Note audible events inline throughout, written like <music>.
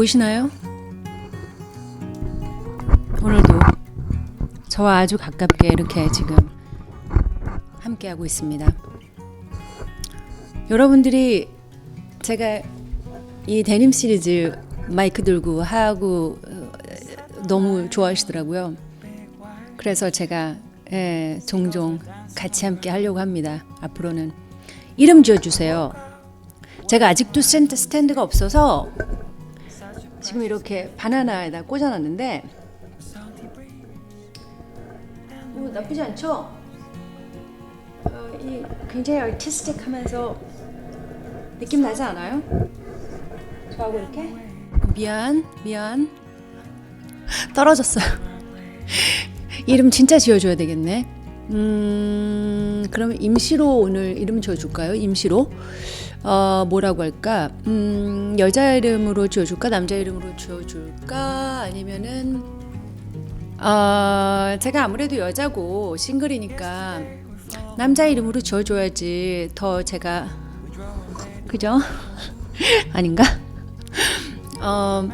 보이시나요? 오늘도 저와 아주 가깝게 이렇게 지금 함께하고 있습니다. 여러분들이 제가 이 데님 시리즈 마이크 들고 하고 어, 너무 좋아하시더라고요. 그래서 제가 예, 종종 같이 함께 하려고 합니다. 앞으로는 이름 지어주세요. 제가 아직도 스탠드, 스탠드가 없어서 지금 이렇게 바나나에다 꽂아놨는데 오, 나쁘지 않죠? 어, 이 굉장히 아티스틱하면서 느낌 나지 않아요? 저하고 이렇게 미안 미안 떨어졌어요. 이름 진짜 지어줘야 되겠네. 음 그러면 임시로 오늘 이름 지어줄까요? 임시로 어 뭐라고 할까? 음 여자 이름으로 지어줄까? 남자 이름으로 지어줄까? 아니면은 어 제가 아무래도 여자고 싱글이니까 남자 이름으로 지어줘야지 더 제가 그죠? <laughs> 아닌가? 어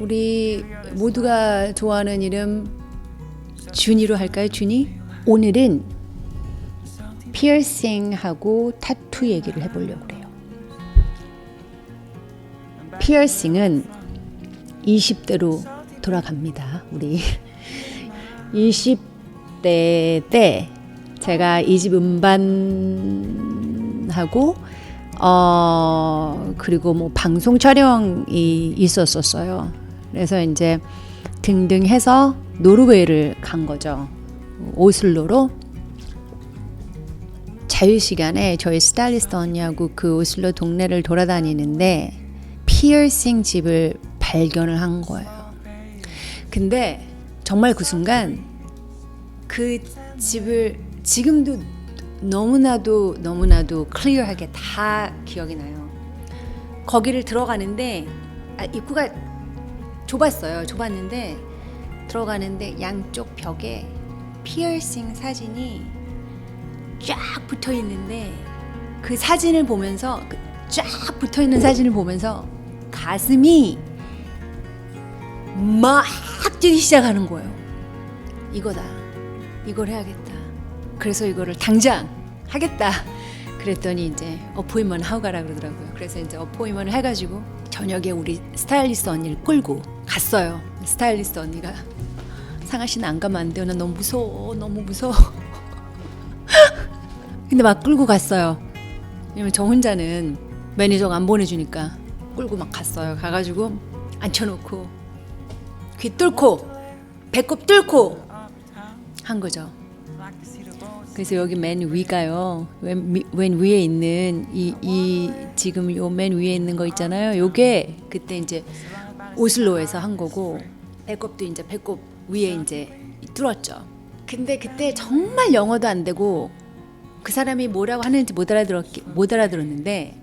우리 모두가 좋아하는 이름 준이로 할까요? 준이? 오늘은 피어싱하고 타투 얘기를 해보려고. 피어싱은 20대로 돌아갑니다. 우리 <laughs> 20대 때 제가 이 집 음반하고 어 그리고 뭐 방송 촬영이 있었었어요. 그래서 이제 등등 해서 노르웨이를 간 거죠. 오슬로로 자유 시간에 저희 스타일리스트 언니하고 그 오슬로 동네를 돌아다니는데 피어싱 집을 발견을 한 거예요. 근데 정말 그 순간 그 집을 지금도 너무나도 너무나도 클리어하게 다 기억이 나요. 거기를 들어가는데 아, 입구가 좁았어요. 좁았는데 들어가는데 양쪽 벽에 피어싱 사진이 쫙 붙어 있는데 그 사진을 보면서 그 쫙 붙어 있는 사진을 보면서 가슴이 막 뛰기 시작하는 거예요. 이거다. 이걸 해야겠다. 그래서 이거를 당장 하겠다. 그랬더니 이제 어포인먼 하고 가라 그러더라고요. 그래서 이제 어포인먼을 해가지고 저녁에 우리 스타일리스트 언니를 끌고 갔어요. 스타일리스트 언니가 상아 씨는 안 가면 안 돼요. 나 너무 무서워. 너무 무서워. <laughs> 근데 막 끌고 갔어요. 왜냐면 저 혼자는 매니저가 안 보내주니까 끌고 막 갔어요. 가가지고 앉혀놓고 귀 뚫고 배꼽 뚫고 한 거죠. 그래서 여기 맨 위가요. 맨, 위- 맨 위에 있는 이, 이 지금 요 맨 위에 있는 거 있잖아요. 요게 그때 이제 오슬로에서 한 거고 배꼽도 이제 배꼽 위에 이제 뚫었죠. 근데 그때 정말 영어도 안 되고 그 사람이 뭐라고 하는지 못 알아들었 못 알아들었는데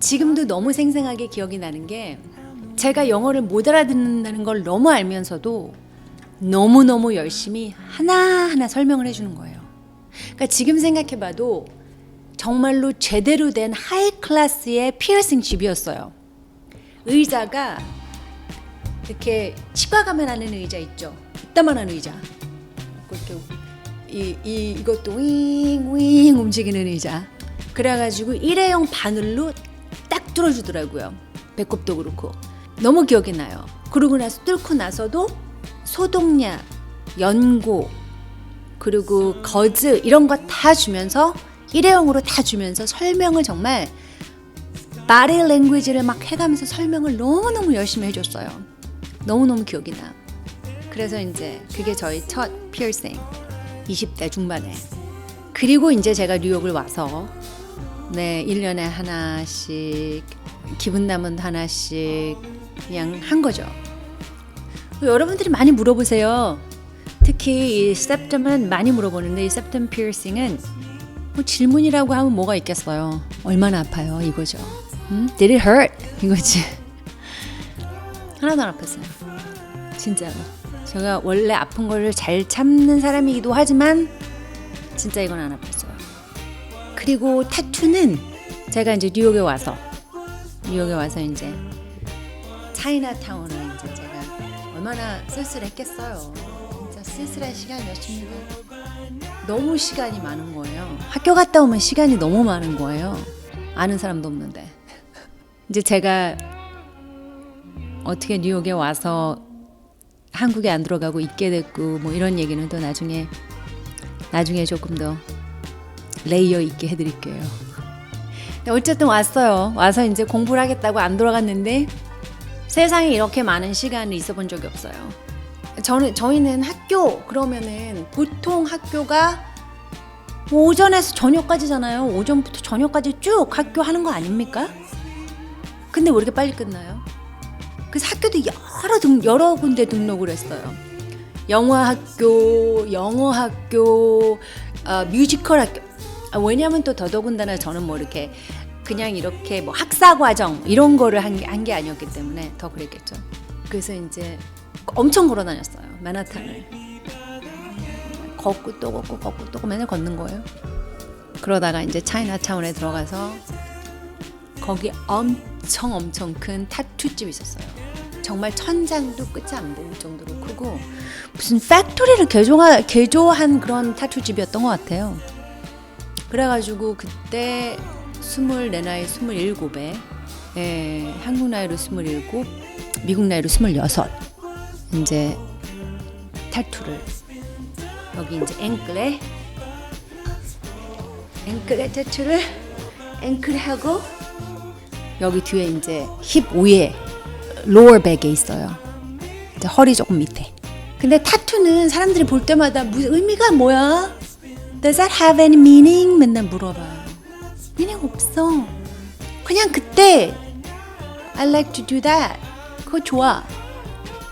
지금도 너무 생생하게 기억이 나는 게 제가 영어를 못 알아듣는다는 걸 너무 알면서도 너무 너무 열심히 하나 하나 설명을 해주는 거예요. 그러니까 지금 생각해봐도 정말로 제대로 된 하이 클래스의 피어싱 집이었어요. 의자가 이렇게 치과 가면 하는 의자 있죠. 이따만한 의자. 이렇게 이, 이 이것도 윙윙 움직이는 의자. 그래가지고 일회용 바늘로 딱 뚫어주더라고요. 배꼽도 그렇고 너무 기억이 나요. 그러고 나서 뚫고 나서도 소독약, 연고, 그리고 거즈 이런 거 다 주면서 일회용으로 다 주면서 설명을 정말 바디 랭귀지를 막 해가면서 설명을 너무너무 열심히 해줬어요. 너무너무 기억이 나. 그래서 이제 그게 저희 첫 피어싱 20대 중반에 그리고 이제 제가 뉴욕을 와서 네 1년에 하나씩 기분 남은 하나씩 그냥 한 거죠. 여러분들이 많이 물어보세요. 특히 이 septum은 많이 물어보는데 이 septum piercing은 뭐 질문이라고 하면 뭐가 있겠어요. 얼마나 아파요 이거죠. 음? Did it hurt? 이거지. <laughs> 하나도 안 아팠어요. 진짜로. 제가 원래 아픈 거를 잘 참는 사람이기도 하지만 진짜 이건 안 아팠어요. 그리고 타투는 제가 이제 뉴욕에 와서 뉴욕에 와서 이제 차이나타운을 이제 제가 얼마나 쓸쓸했겠어요. 진짜 쓸쓸한 시간이었습니다. 너무 시간이 많은 거예요. 학교 갔다 오면 시간이 너무 많은 거예요. 아는 사람도 없는데. <laughs> 이제 제가 어떻게 뉴욕에 와서 한국에 안 들어가고 있게 됐고 뭐 이런 얘기는 또 나중에 나중에 조금 더 레이어 있게 해드릴게요. 근데 어쨌든 왔어요. 와서 이제 공부를 하겠다고 안 돌아갔는데 세상에 이렇게 많은 시간을 있어 본 적이 없어요. 저는 저희는 학교 그러면은 보통 학교가 오전에서 저녁까지잖아요. 오전부터 저녁까지 쭉 학교 하는 거 아닙니까? 근데 왜 이렇게 빨리 끝나요? 그래서 학교도 여러 등, 여러 군데 등록을 했어요. 영화 학교, 영어 학교, 어, 뮤지컬 학교. 아, 왜냐하면 또 더더군다나 저는 뭐 이렇게 그냥 이렇게 뭐 학사 과정 이런 거를 한 게 한 게 아니었기 때문에 더 그랬겠죠. 그래서 이제 엄청 걸어 다녔어요. 맨하탄을. 걷고 또 걷고 걷고 또 맨날 걷는 거예요. 그러다가 이제 차이나타운에 들어가서 거기 엄청 엄청 큰 타투집이 있었어요. 정말 천장도 끝이 안 보일 정도로 크고 무슨 팩토리를 개조한 그런 타투집이었던 것 같아요. 그래가지고 그때 스물네 나이 스물일곱에 예, 한국 나이로 스물일곱, 미국 나이로 스물여섯 이제 타투를 여기 이제 앵클에 앵클에 타투를 앵클 하고 여기 뒤에 이제 힙 위에 로어 백에 있어요. 이제 허리 조금 밑에. 근데 타투는 사람들이 볼 때마다 무슨 의미가 뭐야? Does that have any meaning? 맨날 물어봐요. meaning 없어. 그냥 그때 I like to do that. 그거 좋아.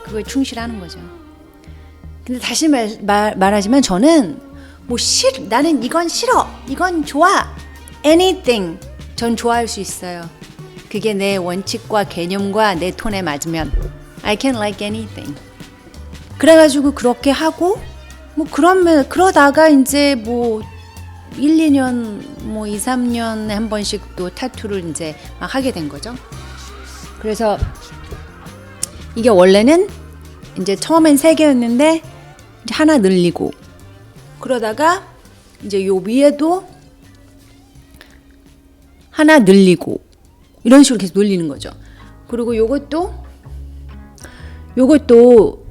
그거에 충실하는 거죠. 근데 다시 말, 말, 말하지만 저는 뭐 싫, 나는 이건 싫어. 이건 좋아. anything. 전 좋아할 수 있어요. 그게 내 원칙과 개념과 내 톤에 맞으면 I can like anything. 그래가지고 그렇게 하고 뭐 그러면 그러다가 이제 뭐 1, 2년 뭐 2, 3년에 한 번씩 또 타투를 이제 막 하게 된 거죠. 그래서 이게 원래는 이제 처음엔 세 개였는데 하나 늘리고 그러다가 이제 요 위에도 하나 늘리고 이런 식으로 계속 늘리는 거죠. 그리고 요것도 요것도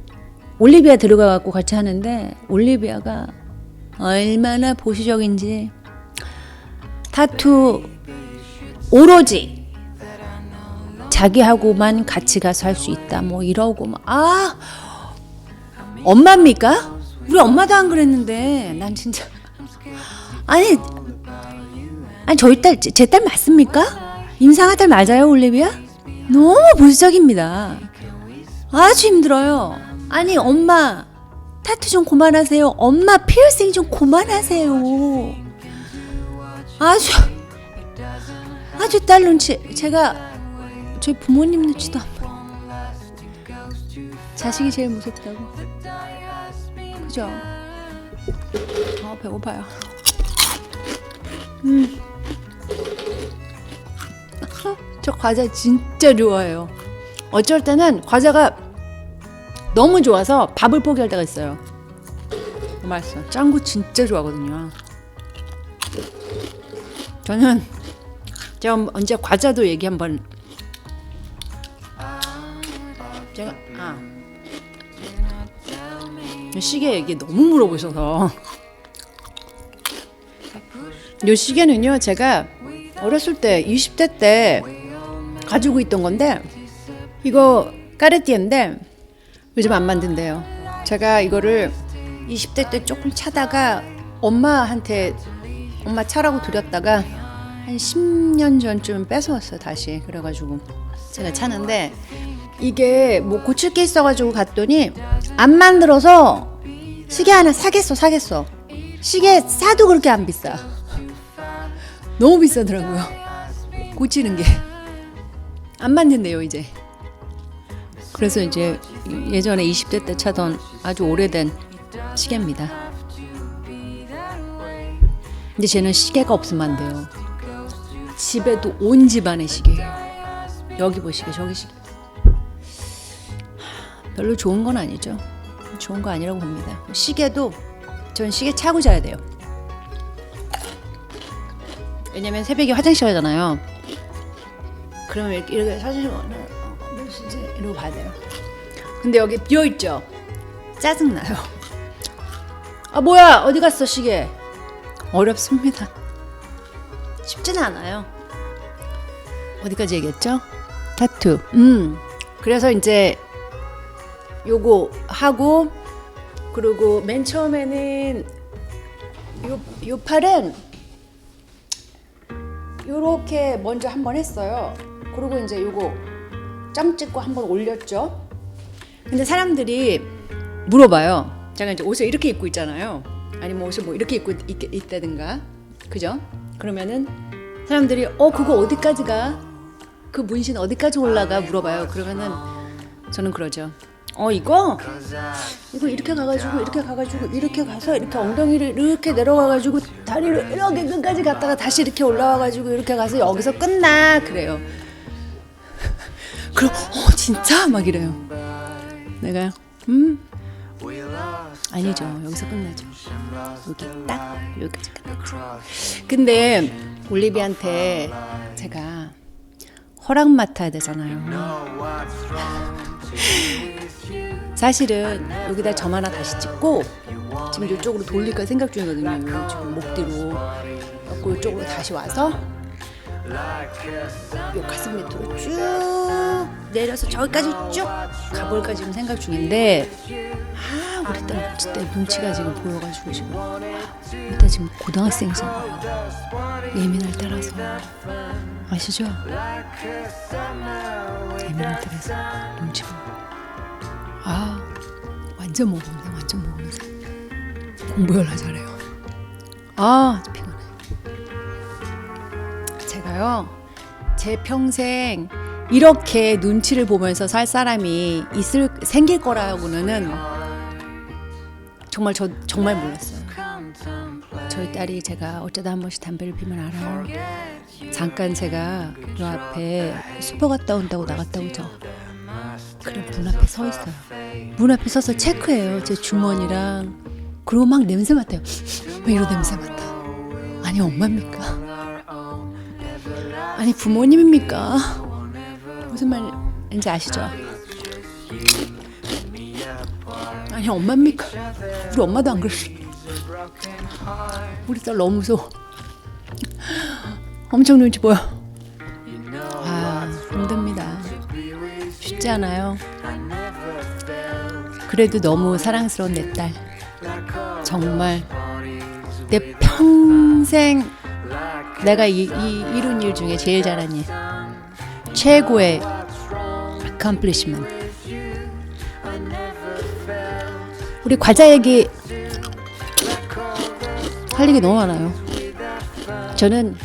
올리비아 들어가 갖고 같이 하는데 올리비아가 얼마나 보수적인지 타투 오로지 자기하고만 같이 가서 할 수 있다 뭐 이러고 막아 엄마입니까? 우리 엄마도 안 그랬는데 난 진짜 아니 아니 저희 딸 제 딸 맞습니까? 임상아 딸 맞아요 올리비아? 너무 보수적입니다. 아주 힘들어요. 아니 엄마 타투 좀 그만하세요. 엄마 피어싱 좀 그만하세요. 아주 아주 딸 눈치 제가 저희 부모님 눈치도 안 봐. 자식이 제일 무섭다고. 그죠? 아 배고파요. 음. 저 과자 진짜 좋아해요. 어쩔 때는 과자가 너무 좋아서 밥을 포기할 때가 있어요. 맛있어. 짱구 진짜 좋아하거든요. 저는 제가 언제 과자도 얘기 한번 제가 아 시계 얘기 너무 물어보셔서 요 시계는요 제가 어렸을 때 20대 때 가지고 있던 건데 이거 까르띠에인데 요즘 안 만든대요. 제가 이거를 20대 때 조금 차다가 엄마한테 엄마 차라고 드렸다가 한 10년 전쯤 뺏어왔어요 다시. 그래가지고 제가 차는데 이게 뭐 고칠 게 있어가지고 갔더니 안 만들어서 시계 하나 사겠어 사겠어. 시계 사도 그렇게 안 비싸. <laughs> 너무 비싸더라고요. 고치는 게. 안 만든대요 이제 그래서 이제 예전에 20대 때 차던 아주 오래된 시계입니다 근데 쟤는 시계가 없으면 안 돼요 집에도 온 집안의 시계예요 여기 보시게 저기 시계 별로 좋은 건 아니죠. 좋은 거 아니라고 봅니다. 시계도 전 시계 차고 자야 돼요. 왜냐면 새벽에 화장실 가잖아요. 그러면 이렇게, 사진 어, 몇 이러고 봐야 돼요. 근데 여기 비어 있죠. 짜증 나요. 아 뭐야 어디 갔어 시계? 어렵습니다. 쉽지는 않아요. 어디까지 얘기했죠? 타투. 음. 그래서 이제 요거 하고 그리고 맨 처음에는 요, 요 팔은 요렇게 먼저 한번 했어요. 그리고 이제 요거 점 찍고 한번 올렸죠. 근데 사람들이 물어봐요. 제가 이제 옷을 이렇게 입고 있잖아요. 아니면 옷을 뭐 이렇게 입고 있, 있다든가. 그죠? 그러면은 사람들이 어 그거 어디까지 가? 그 문신 어디까지 올라가 물어봐요. 그러면은 저는 그러죠. 어 이거 이거 이렇게 가가지고 이렇게 가가지고 이렇게 가서 이렇게 엉덩이를 이렇게 내려가가지고 다리를 이렇게 끝까지 갔다가 다시 이렇게 올라와가지고 이렇게 가서 여기서 끝나 그래요. 그럼 어 진짜 막 이래요. 내가 음 아니죠 여기서 끝나죠. 여기 딱 여기까지 끝나죠. 근데 올리비한테 제가 허락 맡아야 되잖아요. 사실은 여기다 점 하나 다시 찍고 지금 이쪽으로 돌릴까 생각 중이거든요. 지금 목 뒤로. 그리고 이쪽으로 다시 와서 요 가슴 밑으로 쭉 내려서 저기까지 쭉 가볼까 지금 생각 중인데 아 우리 딸 눈치, 때 눈치가 지금 보여가지고 지금. 아, 우리 딸 지금 고등학생이잖아요. 예민할 때라서. 아시죠? 예민할 때라서 눈치 보고. 아 완전 모범생 완전 모범생 공부 열나 잘해요. 아 피곤해. 제가요 제 평생 이렇게 눈치를 보면서 살 사람이 있을 생길 거라고는 정말 저 정말 몰랐어요 저희 딸이 제가 어쩌다 한 번씩 담배를 피면 알아요 잠깐 제가 요 앞에 슈퍼 갔다 온다고 나갔다 오죠 그래 문 앞에 서 있어요. 문 앞에 서서 체크해요. 제 주머니랑 그리고 막 냄새 맡아요. <laughs> 왜 이런 냄새 맡아? 아니 엄마입니까? 아니 부모님입니까? 무슨 말인지 아시죠? 아니 엄마입니까? 우리 엄마도 안 그랬어. 우리 딸 너무 무서워. 엄청 눈치 보여. 아 힘듭니다. 쉽지 않아요. 그래도 너무 사랑스러운 내 딸. 정말 내 평생 내가 이, 이 이룬 일 중에 제일 잘한 일. 최고의 accomplishment. 우리 과자 얘기 할 얘기 너무 많아요. 저는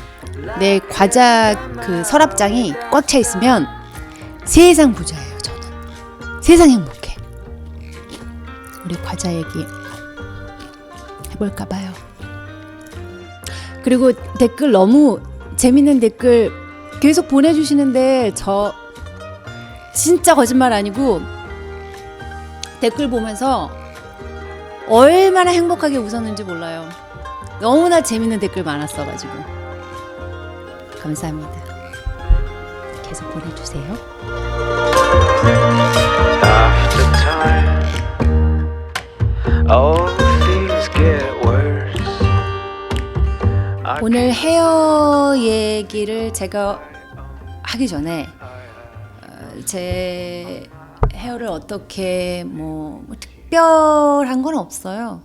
내 과자 그 서랍장이 꽉 차 있으면 세상 부자예요, 저는. 세상 행복해. 우리 과자 얘기 해볼까 봐요. 그리고 댓글 너무 재밌는 댓글 계속 보내주시는데 저 진짜 거짓말 아니고 댓글 보면서 얼마나 행복하게 웃었는지 몰라요. 너무나 재밌는 댓글 많았어가지고 감사합니다. 계속 보내주세요. 오늘 헤어 얘기를 제가 하기 전에 어, 제 헤어를 어떻게 뭐, 뭐 특별한 건 없어요.